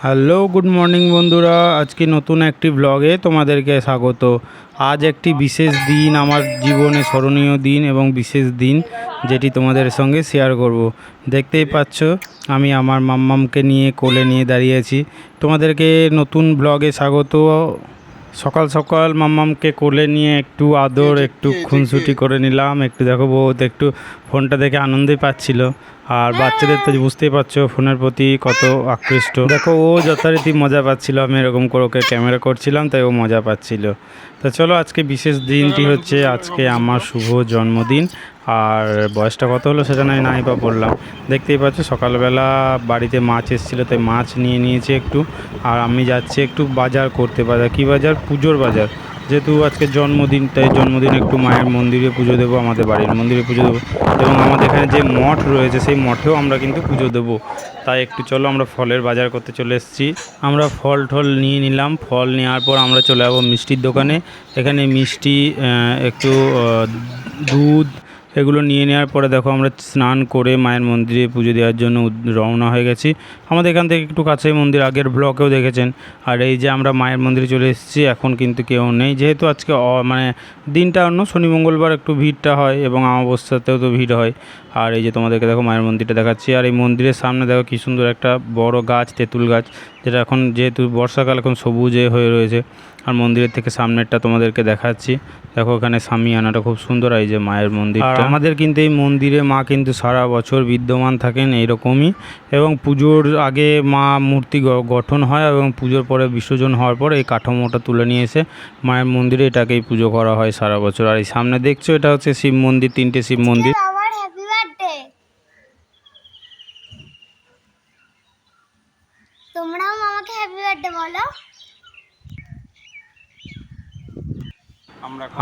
Hello good morning বন্ধুরা। আজকে নতুন একটি ব্লগে তোমাদেরকে স্বাগত। আজ একটি বিশেষ দিন আমার জীবনে স্মরণীয় দিন এবং বিশেষ দিন যেটি তোমাদের সঙ্গে শেয়ার করব। দেখতেই পাচ্ছ আমি আমার মাম্মামকে নিয়ে কোলে নিয়ে দাঁড়িয়ে আছি। তোমাদেরকে নতুন ব্লগে স্বাগত। সকাল সকাল মাম্মামকে কোলে নিয়ে একটু আদর একটু খুনসুটি করে নিলাম। একটু দেখো বহুত একটু ফোনটা দেখে আনন্দই পাচ্ছিল। আর বাচ্চাদের তো বুঝতেই পারছ ফোনের প্রতি কত আকৃষ্ট। দেখো ও যথারীতি মজা পাচ্ছিল আমি এরকম করে ওকে ক্যামেরা করছিলাম তাই ও মজা পাচ্ছিল। তো চলো আজকে বিশেষ দিনটি হচ্ছে আজকে আমার শুভ জন্মদিন। আর বয়সটা কত হলো সেটা নয় নাই বা বললাম। দেখতেই পাচ্ছ সকালবেলা বাড়িতে মাছ এসেছিল তাই মাছ নিয়ে নিয়েছি একটু। আর আমি যাচ্ছি একটু বাজার করতে বাজার কী বাজার? পুজোর বাজার। যেহেতু আজকে জন্মদিন, তাই জন্মদিন একটু মায়ের মন্দিরে পুজো দেবো, আমাদের বাড়ির মন্দিরে পুজো দেবো এবং আমাদের এখানে যে মঠ রয়েছে, সেই মঠেও আমরা কিন্তু পুজো দেবো। তাই একটু চলো আমরা ফলের বাজার করতে চলে এসেছি। আমরা ফল টল নিয়ে নিলাম। ফল নেওয়ার পর আমরা চলে যাব মিষ্টির দোকানে। এখানে মিষ্টি একটু দুধ এগুলো নিয়ে নেওয়ার পরে দেখো আমরা স্নান করে মায়ের মন্দিরে পুজো দেওয়ার জন্য রওনা হয়ে গেছি। আমাদের এখান থেকে একটু কাছেই মন্দির, আগের ব্লকেও দেখেছেন। আর এই যে আমরা মায়ের মন্দিরে চলে এসেছি, এখন কিন্তু কেউ নেই। যেহেতু আজকে মানে দিনটা অন্য, শনি, মঙ্গলবার একটু ভিড়টা হয় এবং অমাবস্যাতেও তো ভিড় হয়। আর এই যে তোমাদেরকে দেখো মায়ের মন্দিরটা দেখাচ্ছি। আর এই মন্দিরের সামনে দেখো কী সুন্দর একটা বড় গাছ, তেঁতুল গাছ। যেটা এখন যেহেতু বর্ষাকাল এখন সবুজে হয়ে রয়েছে, আর মন্দিরের থেকে সামনেরটা তোমাদেরকে দেখাচ্ছি। দেখো এখানে সামিয়ানাটা খুব সুন্দর, এই যে মায়ের মন্দির আর আমাদের কিন্তু এই মন্দিরে মা কিন্তু সারা বছর বিদ্যমান থাকেন এইরকমই, এবং পুজোর আগে মা মূর্তি গঠন হয় এবং পুজোর পরে বিসর্জন হওয়ার পর এই কাঠামোটা তুলে নিয়ে এসে মায়ের মন্দিরে এটাকেই পুজো করা হয় সারা বছর। আর এই সামনে দেখছ, এটা হচ্ছে শিব মন্দির, তিনটে শিব মন্দির আমার হ্যাপি বার্থডে তোমরাও মামাকে হ্যাপি বার্থডে বলো।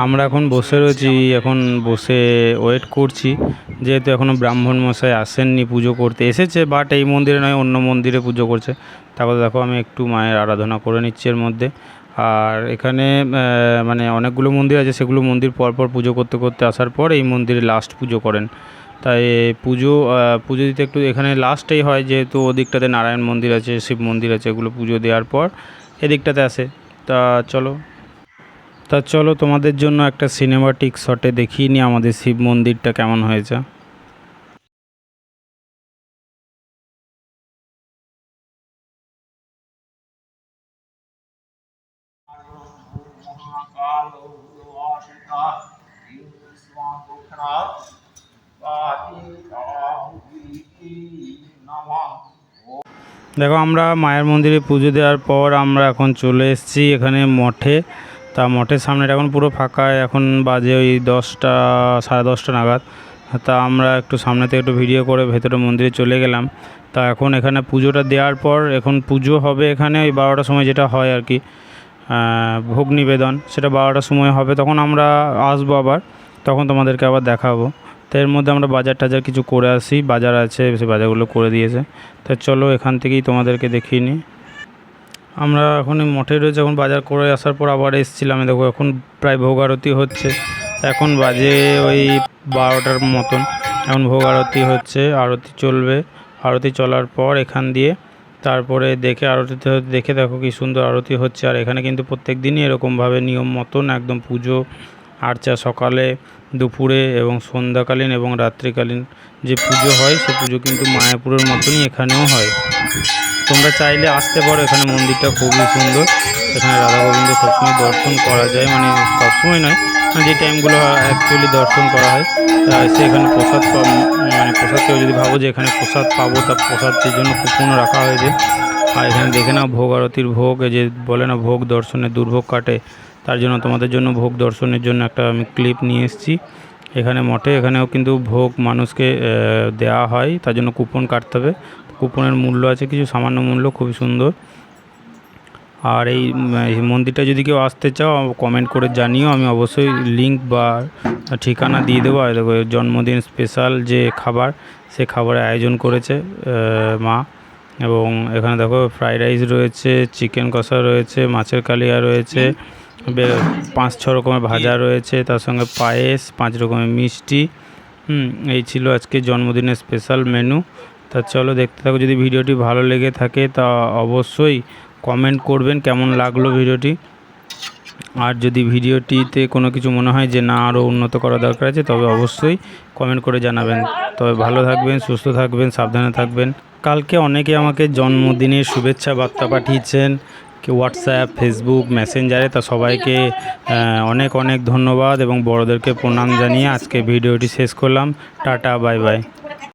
আমরা এখন বসে রয়েছি এখন বসে ওয়েট করছি। যেহেতু এখনও ব্রাহ্মণ মশাই আসেননি পুজো করতে। এসেছে বাট এই মন্দিরে নয় অন্য মন্দিরে পুজো করছে। তারপর দেখো আমি একটু মায়ের আরাধনা করে নিচ্ছি এর মধ্যে। আর এখানে মানে অনেকগুলো মন্দির আছে সেগুলো মন্দির পরপর পুজো করতে করতে আসার পর এই মন্দিরে লাস্ট পুজো করেন। তাই পুজো পুজো দিতে একটু এখানে লাস্টেই হয় যেহেতু ওদিকটাতে নারায়ণ মন্দির আছে, শিব মন্দির আছে, এগুলো পুজো দেওয়ার পর এদিকটাতে আসে। তা চলো তা চলো তোমাদের জন্য একটা সিনেমাটিক শটে দেখিয়ে নিই আমাদের শিব মন্দিরটা কেমন হয়েছে। দেখো, আমরা মায়ের মন্দিরে পুজো দেওয়ার পর আমরা এখন চলে এসেছি এখানে মঠে। তা মঠের সামনেটা এখন পুরো ফাঁকা, এখন বাজে ওই দশটা, সাড়ে দশটা নাগাদ। তা আমরা একটু সামনে থেকে একটু ভিডিও করে ভেতরে মন্দিরে চলে গেলাম। তা এখন এখানে পুজোটা দেওয়ার পর এখন পুজো হবে এখানে ওই বারোটার সময় যেটা হয় আর কি ভোগ নিবেদন। সেটা বারোটার সময় হবে, তখন আমরা আসব আবার, তখন তোমাদেরকে আবার দেখাবো। তো এর মধ্যে আমরা বাজার টাজার কিছু করে আসি। বাজার আছে, সে বাজারগুলো করে দিয়েছে। তা চলো এখান থেকেই তোমাদেরকে দেখিয়ে নিই। আমরা এখন মঠে রয়েছে এখন বাজার করে আসার পর আবার এসেছিলাম। দেখো, এখন প্রায় ভোগ আরতি হচ্ছে। এখন বাজে ওই বারোটার মতন। এখন ভোগ আরতি হচ্ছে, আরতি চলবে। আরতি চলার পর এখান দিয়ে তারপরে দেখে আরতিতে দেখে দেখো কি সুন্দর আরতি হচ্ছে। আর এখানে কিন্তু প্রত্যেক দিনই এরকমভাবে নিয়ম মতন একদম পুজো আর্চা সকালে, দুপুরে এবং সন্ধ্যাকালীন এবং রাত্রিকালীন যে পুজো হয়, সে পুজো কিন্তু মায়াপুরের মতনই এখানেও হয়। তোমরা চাইলে আসতে পারো, এখানে মন্দিরটা খুবই সুন্দর। এখানে রাধা গোবিন্দ সবসময় দর্শন করা যায় মানে সবসময় নয় মানে যে টাইমগুলো অ্যাকচুয়ালি দর্শন করা হয় এসে এখানে প্রসাদ মানে প্রসাদ কেউ যদি ভাবো যে এখানে প্রসাদ পাবো, তা প্রসাদের জন্য কুপনও রাখা হয়েছে। আর এখানে দেখে নাও ভোগ আরতির ভোগ যে বলে না, ভোগ দর্শনে দুর্ভোগ কাটে। তার জন্য তোমাদের জন্য ভোগ দর্শনের জন্য একটা আমি ক্লিপ নিয়ে এসেছি। এখানে মঠে, এখানেও কিন্তু ভোগ মানুষকে দেওয়া হয়, তার জন্য কুপন কাটতে হবে। কুপনের মূল্য আছে কিছু, সামান্য মূল্য, খুবই সুন্দর। আর এই মন্দিরটা যদি কেউ আসতে চাও কমেন্ট করে জানিও, আমি অবশ্যই লিংক বা ঠিকানা দিয়ে দেবো। আর দেখো, জন্মদিন স্পেশাল যে খাবার, সে খাবারের আয়োজন করেছে মা। এবং এখানে দেখো ফ্রাইড রাইস রয়েছে চিকেন কষা রয়েছে, মাছের কালিয়া রয়েছে পাঁচ, ছ রকমের ভাজা রয়েছে, তার সঙ্গে পায়েস, পাঁচ রকমের মিষ্টি। হুম, এই ছিল আজকে জন্মদিনের স্পেশাল মেনু তা চলো দেখতে থাকো, যদি ভিডিওটি ভালো লেগে থাকে, তা অবশ্যই কমেন্ট করবেন কেমন লাগল ভিডিওটি। আর যদি ভিডিওটিতে কোনো কিছু মনে হয় যে না আরও উন্নত করা দরকার আছে, তবে অবশ্যই কমেন্ট করে জানাবেন। তবে ভালো থাকবেন, সুস্থ থাকবেন, সাবধানে থাকবেন। কালকে অনেকে আমাকে জন্মদিনের শুভেচ্ছা বার্তা পাঠিয়েছেন। কি হোয়াটসঅ্যাপ ফেসবুক মেসেঞ্জারে তা সবাইকে অনেক অনেক ধন্যবাদ এবং বড়োদেরকে প্রণাম জানিয়ে আজকে ভিডিওটি শেষ করলাম। Tata, bye bye.